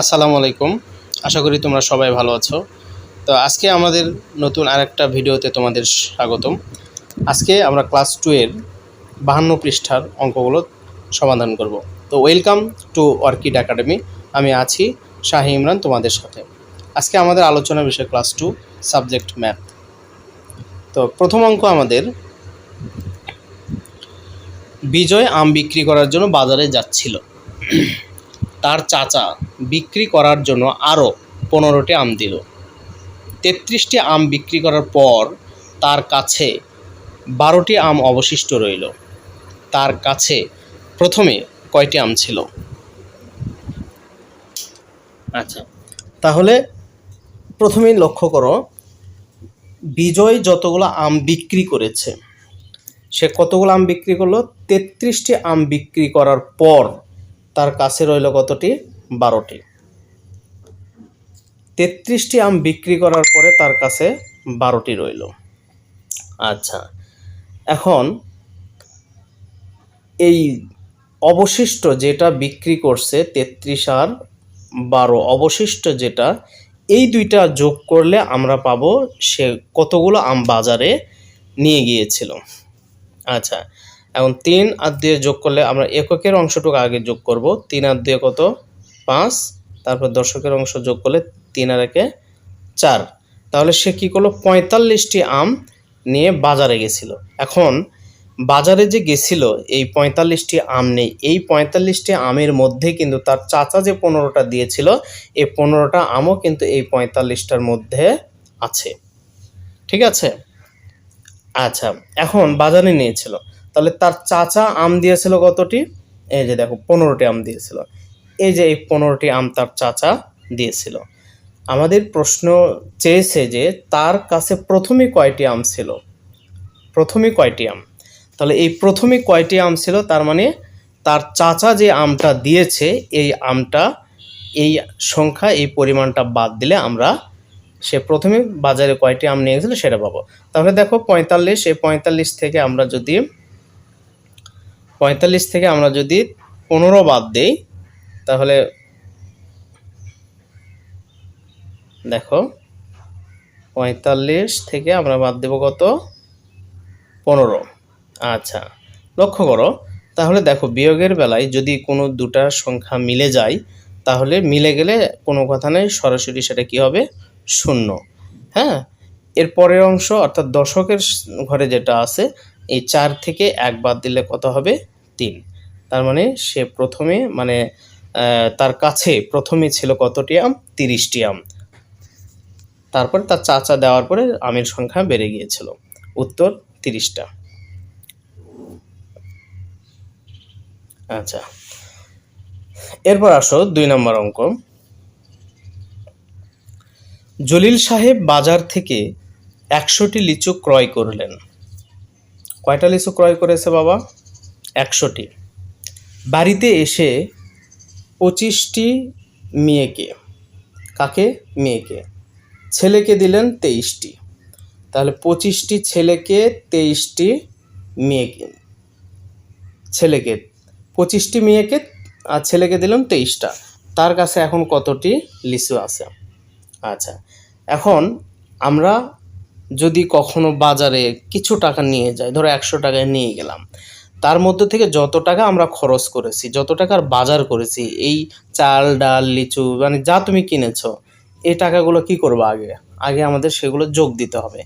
আসসালামু আলাইকুম। আশা করি তোমরা সবাই ভালো আছো। তো আজকে আমাদের নতুন আরেকটা ভিডিওতে তোমাদের স্বাগতম। আজকে আমরা ক্লাস টু এর বাহান্ন পৃষ্ঠার অঙ্কগুলো সমাধান করব। তো ওয়েলকাম টু অর্কিড একাডেমি। আমি আছি শাহি ইমরান তোমাদের সাথে। আজকে আমাদের আলোচনার বিষয় ক্লাস টু, সাবজেক্ট ম্যাথ। তো প্রথম অঙ্ক আমাদের, বিজয় আম বিক্রি করার জন্য বাজারে যাচ্ছিল। চাচা বিক্রি করার জন্য আরও পনেরোটি আম দিল। তেত্রিশটি আম বিক্রি করার পর তার কাছে বারোটি আম অবশিষ্ট রইল। তার কাছে প্রথমে কয়টি আম ছিল? আচ্ছা। তাহলে প্রথমেই লক্ষ্য করো বিজয় যতগুলো আম বিক্রি করেছে সে কতগুলো আম বিক্রি করল? তেত্রিশটি আম বিক্রি করার পর তার কাছে রইল কতটি? বারোটি। তেত্রিশটি আম বিক্রি করার পরে তার কাছে বারোটি রইল। আচ্ছা এখন এই অবশিষ্ট যেটা বিক্রি করছে তেত্রিশ আর বারো, অবশিষ্ট যেটা, এই দুইটা যোগ করলে আমরা পাবো সে কতগুলো আম বাজারে নিয়ে গিয়েছিল। আচ্ছা এখন তিন আর দিয়ে যোগ করলে আমরা এককের অংশটুকু আগে যোগ করব। তিন আর দিয়ে কত? পাঁচ। তারপর দশকের অংশ যোগ করলে তিন আর একে চার। তাহলে সে কী করল? পঁয়তাল্লিশটি আম নিয়ে বাজারে গেছিল। এখন বাজারে যে গেছিল, এই পঁয়তাল্লিশটি আম নেই। এই পঁয়তাল্লিশটি আমের মধ্যে কিন্তু তার চাচা যে পনেরোটা দিয়েছিল, এই পনেরোটা আমও কিন্তু এই পঁয়তাল্লিশটার মধ্যে আছে। ঠিক আছে? আচ্ছা এখন বাজারে নিয়েছিল। তাহলে তার চাচা আম দিয়েছিল কতটি? এই যে দেখো, পনেরোটি আম দিয়েছিল। এই যে এই পনেরোটি আম তার চাচা দিয়েছিল। আমাদের প্রশ্ন চেয়েছে যে তার কাছে প্রথমে কয়টি আম ছিল? প্রথমে কয়টি আম? তাহলে এই প্রথমে কয়টি আম ছিল? তার মানে তার চাচা যে আমটা দিয়েছে, এই আমটা, এই সংখ্যা, এই পরিমাণটা বাদ দিলে আমরা সে প্রথমে বাজারে কয়টি আম নিয়ে গেছিল সেটা পাবো। তাহলে দেখো পঁয়তাল্লিশ, এই পঁয়তাল্লিশ থেকে আমরা যদি পঁয়তাল্লিশ থেকে আমরা যদি পনেরো বাদ দেই, তাহলে দেখো, পঁয়তাল্লিশ থেকে আমরা বাদ দেব কত? পনেরো। আচ্ছা লক্ষ্য করো, তাহলে দেখো বিয়োগের বেলায় যদি কোনো দুটা সংখ্যা মিলে যায়, তাহলে মিলে গেলে কোনো কথা নেই, সরাসরি সেটা কি হবে? শূন্য। হ্যাঁ? এর পরের অংশ, অর্থাৎ দশকের ঘরে যেটা আছে, এই চার থেকে এক বাদ দিলে কত হবে? তিন। তার মানে সে প্রথমে মানে তার কাছে প্রথমে ছিল কতটি আম? তিরিশটি আম। তারপর তার চাচা দেওয়ার পরে আমের সংখ্যা বেড়ে গিয়েছিল। উত্তর, তিরিশটা। আচ্ছা। এরপর আসো দুই নম্বর অঙ্ক। জলিল সাহেব বাজার থেকে একশোটি লিচু ক্রয় করলেন। কয়টা লিচু ক্রয় করেছে বাবা? একশোটি। বাড়িতে এসে পঁচিশটি মেয়েকে, কাকে? মেয়েকে। ছেলেকে দিলেন তেইশটি। তাহলে পঁচিশটি ছেলেকে, তেইশটি মেয়েকে। ছেলেকে, পঁচিশটি মেয়েকে আর ছেলেকে দিলাম তেইশটা। তার কাছে এখন কতটি? লিচু আছে। আচ্ছা এখন আমরা যদি কখনো বাজারে কিছু টাকা নিয়ে যাই, ধরো একশো টাকায় নিয়ে গেলাম। তার মধ্যে থেকে যত টাকা আমরা খরচ করেছি, যত টাকার বাজার করেছি, এই চাল, ডাল, লিচু মানে যা তুমি কিনেছো, এই টাকাগুলো কি করব আগে? আগে আমাদের সেগুলো যোগ দিতে হবে।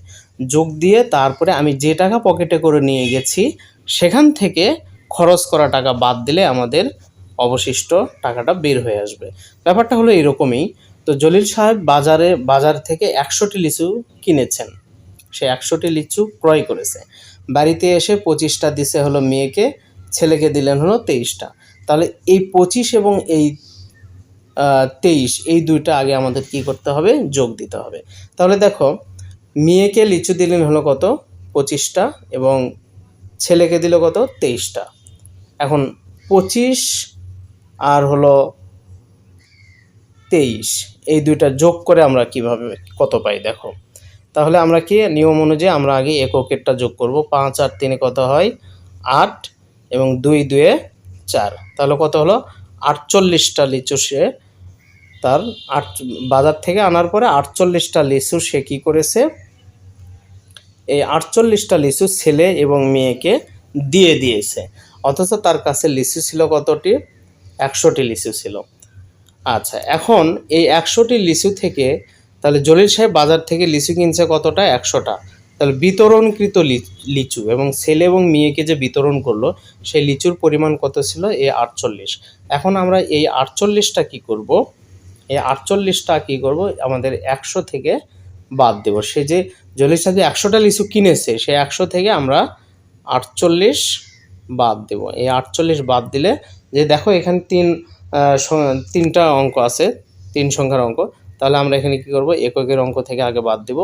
যোগ দিয়ে তারপরে আমি যে টাকা পকেটে করে নিয়ে গেছি, সেখান থেকে খরচ করা টাকা বাদ দিলে আমাদের অবশিষ্ট টাকাটা বের হয়ে আসবে। ব্যাপারটা হলো এরকমই। তো জলিল সাহেব বাজারে, বাজার থেকে একশোটি লিচু কিনেছেন। সে একশোটি লিচু ক্রয় করেছে। বাড়িতে এসে পঁচিশটা দিছে হলো মেয়েকে, ছেলেকে দিলেন হলো তেইশটা। তাহলে এই পঁচিশ এবং এই তেইশ, এই দুইটা আগে আমাদের কি করতে হবে? যোগ দিতে হবে। তাহলে দেখো, মেয়েকে লিচু দিলেন হলো কত? পঁচিশটা এবং ছেলেকে দিল কত? তেইশটা। এখন পঁচিশ আর হলো তেইশ, এই দুইটা যোগ করে আমরা কীভাবে কত পাই দেখো। তাহলে আমরা কি? নিয়ম অনুযায়ী আমরা আগে এককেরটা যোগ করব। পাঁচ আর তিনে কত হয়? আট এবং দুই দুয়ে চার। তাহলে কত হলো? আটচল্লিশটা লিচু সে তার আট বাজার থেকে আনার পরে আটচল্লিশটা লিচু সে কী করেছে? এই আটচল্লিশটা লিচু ছেলে এবং মেয়েকে দিয়ে দিয়েছে। অথচ তার কাছে লিচু ছিল কতটি? একশোটি লিচু ছিল। আচ্ছা এখন এই একশোটি লিচু থেকে তাহলে জলিল সাহেব বাজার থেকে লিচু কিনছে কতটা? একশোটা। তাহলে বিতরণকৃত লিচু এবং ছেলে এবং মেয়েকে যে বিতরণ করল, সেই লিচুর পরিমাণ কত ছিল? এই আটচল্লিশ। এখন আমরা এই আটচল্লিশটা কি করব? এই আটচল্লিশটা কি করব? আমাদের একশো থেকে বাদ দেব। সে যে জলিল সাহেব একশোটা লিচু কিনেছে সেই একশো থেকে আমরা আটচল্লিশ বাদ দেব। এই আটচল্লিশ বাদ দিলে যে দেখো এখানে তিন তিনটা অঙ্ক আছে, তিন সংখ্যার অঙ্ক। তাহলে আমরা এখানে কি করব? এককের অঙ্ক থেকে আগে বাদ দেব।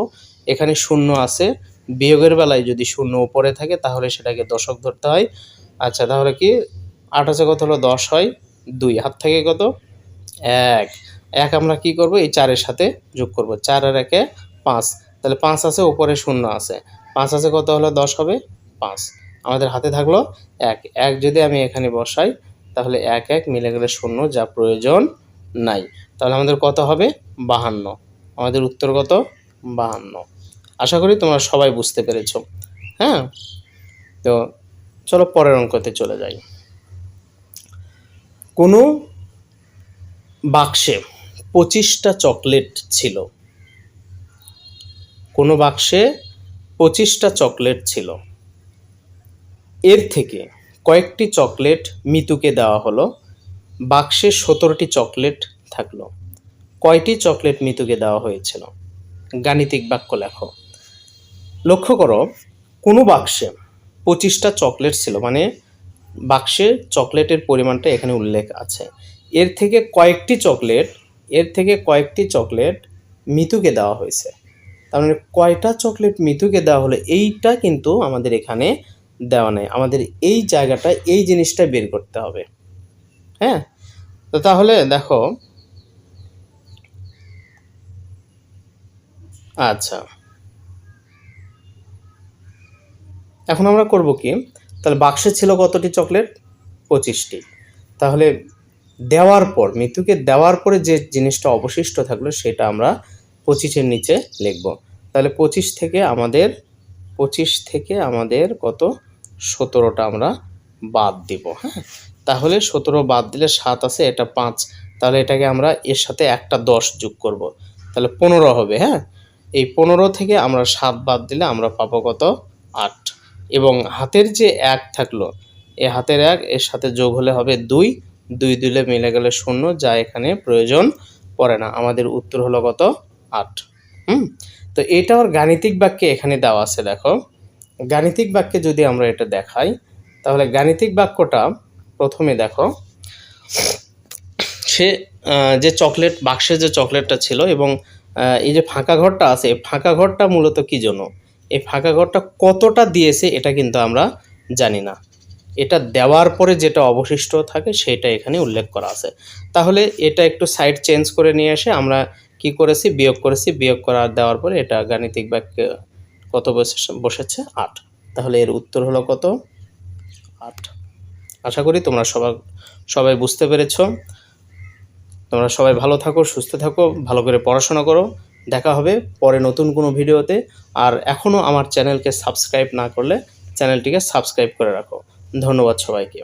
এখানে শূন্য আছে। বিয়োগের বেলায় যদি শূন্য উপরে থাকে, তাহলে সেটাকে দশক ধরতে হয়। আচ্ছা তাহলে কি? আছে কত হলো? দশ হয় দুই। হাত থেকে কত? এক। এক আমরা কি করব? এই চারের সাথে যোগ করব। চার আর একে পাঁচ। তাহলে পাঁচ আছে, উপরে শূন্য আছে। পাঁচ আছে কত হলো? দশ হবে পাঁচ। আমাদের হাতে থাকল এক। এক যদি আমি এখানে বসাই, তাহলে এক এক মিলে গেলে শূন্য, যা প্রয়োজন নাই। তাহলে আমাদের কত হবে? বাহান্ন। আমাদের উত্তর কত? বাহান্ন। আশা করি তোমরা সবাই বুঝতে পেরেছ। হ্যাঁ? তো চলো পরের অঙ্কতে চলে যাই। কোনো বাক্সে পঁচিশটা চকলেট ছিল। কোনো বাক্সে পঁচিশটা চকলেট ছিল। এর থেকে কয়েকটি চকলেট মিতুকে দেওয়া হলো। বাক্সে সতেরোটি চকলেট থাকল। কয়টি চকলেট মিতুকে দেওয়া হয়েছিল? গাণিতিক বাক্য লেখো। লক্ষ্য করো, কোনো বাক্সে পঁচিশটা চকলেট ছিল মানে বাক্সে চকলেটের পরিমাণটা এখানে উল্লেখ আছে। এর থেকে কয়েকটি চকলেট, এর থেকে কয়েকটি চকলেট মিতুকে দেওয়া হয়েছে। তার মানে কয়টা চকলেট মিতুকে দেওয়া হলো, এইটা কিন্তু আমাদের এখানে দেওয়া নেই। আমাদের এই জায়গাটা এই জিনিসটা বের করতে হবে। হ্যাঁ? তো তাহলে দেখো আচ্ছা। এখন আমরা করব কি? তাহলে বাক্সে ছিল কতটি চকলেট? পঁচিশটি। তাহলে দেওয়ার পর, মৃত্যুকে দেওয়ার পরে যে জিনিসটা অবশিষ্ট থাকল সেটা আমরা পঁচিশের নিচে লিখব। তাহলে পঁচিশ থেকে আমাদের, পঁচিশ থেকে আমাদের কত? সতেরোটা আমরা বাদ দিব হ্যাঁ? তাহলে সতেরো বাদ দিলে সাত আছে, এটা পাঁচ। তাহলে এটাকে আমরা এর সাথে একটা দশ যোগ করব। তাহলে পনেরো হবে হ্যাঁ? এই পনেরো থেকে আমরা সাত বাদ দিলে আমরা পাবো কত? আট। এবং হাতের যে এক থাকল, এ হাতের এক, এর সাথে যোগ হলে হবে দুই। দুই দিলে মিলে গেলে শূন্য, যা এখানে প্রয়োজন পড়ে না। আমাদের উত্তর হলো কত? আট। হুম? তো এটা ওর গাণিতিক বাক্যে এখানে দেওয়া আছে, দেখো। গাণিতিক বাক্যে যদি আমরা এটা দেখাই, তাহলে গাণিতিক বাক্যটা প্রথমে দেখো। সে যে চকলেট বাক্সে যে চকলেটটা ছিল এবং এই যে ফাঁকা ঘরটা আছে ফাঁকা ঘরটা মূলত কি জন্য? এই ফাঁকা ঘরটা কতটা দিয়েছে এটা কিন্তু আমরা জানি না। এটা দেওয়ার পরে যেটা অবশিষ্ট থাকে সেটা এখানে উল্লেখ করা আছে। তাহলে এটা একটু সাইড চেঞ্জ করে নিয়ে এসে আমরা কি করেছি? বিয়োগ করেছি। বিয়োগ করা দেওয়ার পরে এটা গাণিতিক বাক্যে কত বসেছে? আট। তাহলে এর উত্তর হলো কত? আট। আশা করি তোমরা সবাই সবাই বুঝতে পেরেছ। তোমরা সবাই ভালো থাকো, সুস্থ থাকো, ভালো করে পড়াশোনা করো। দেখা হবে পরে নতুন কোনো ভিডিওতে। আর এখনও আমার চ্যানেলকে সাবস্ক্রাইব না করলে চ্যানেলটিকে সাবস্ক্রাইব করে রাখো। ধন্যবাদ সবাইকে।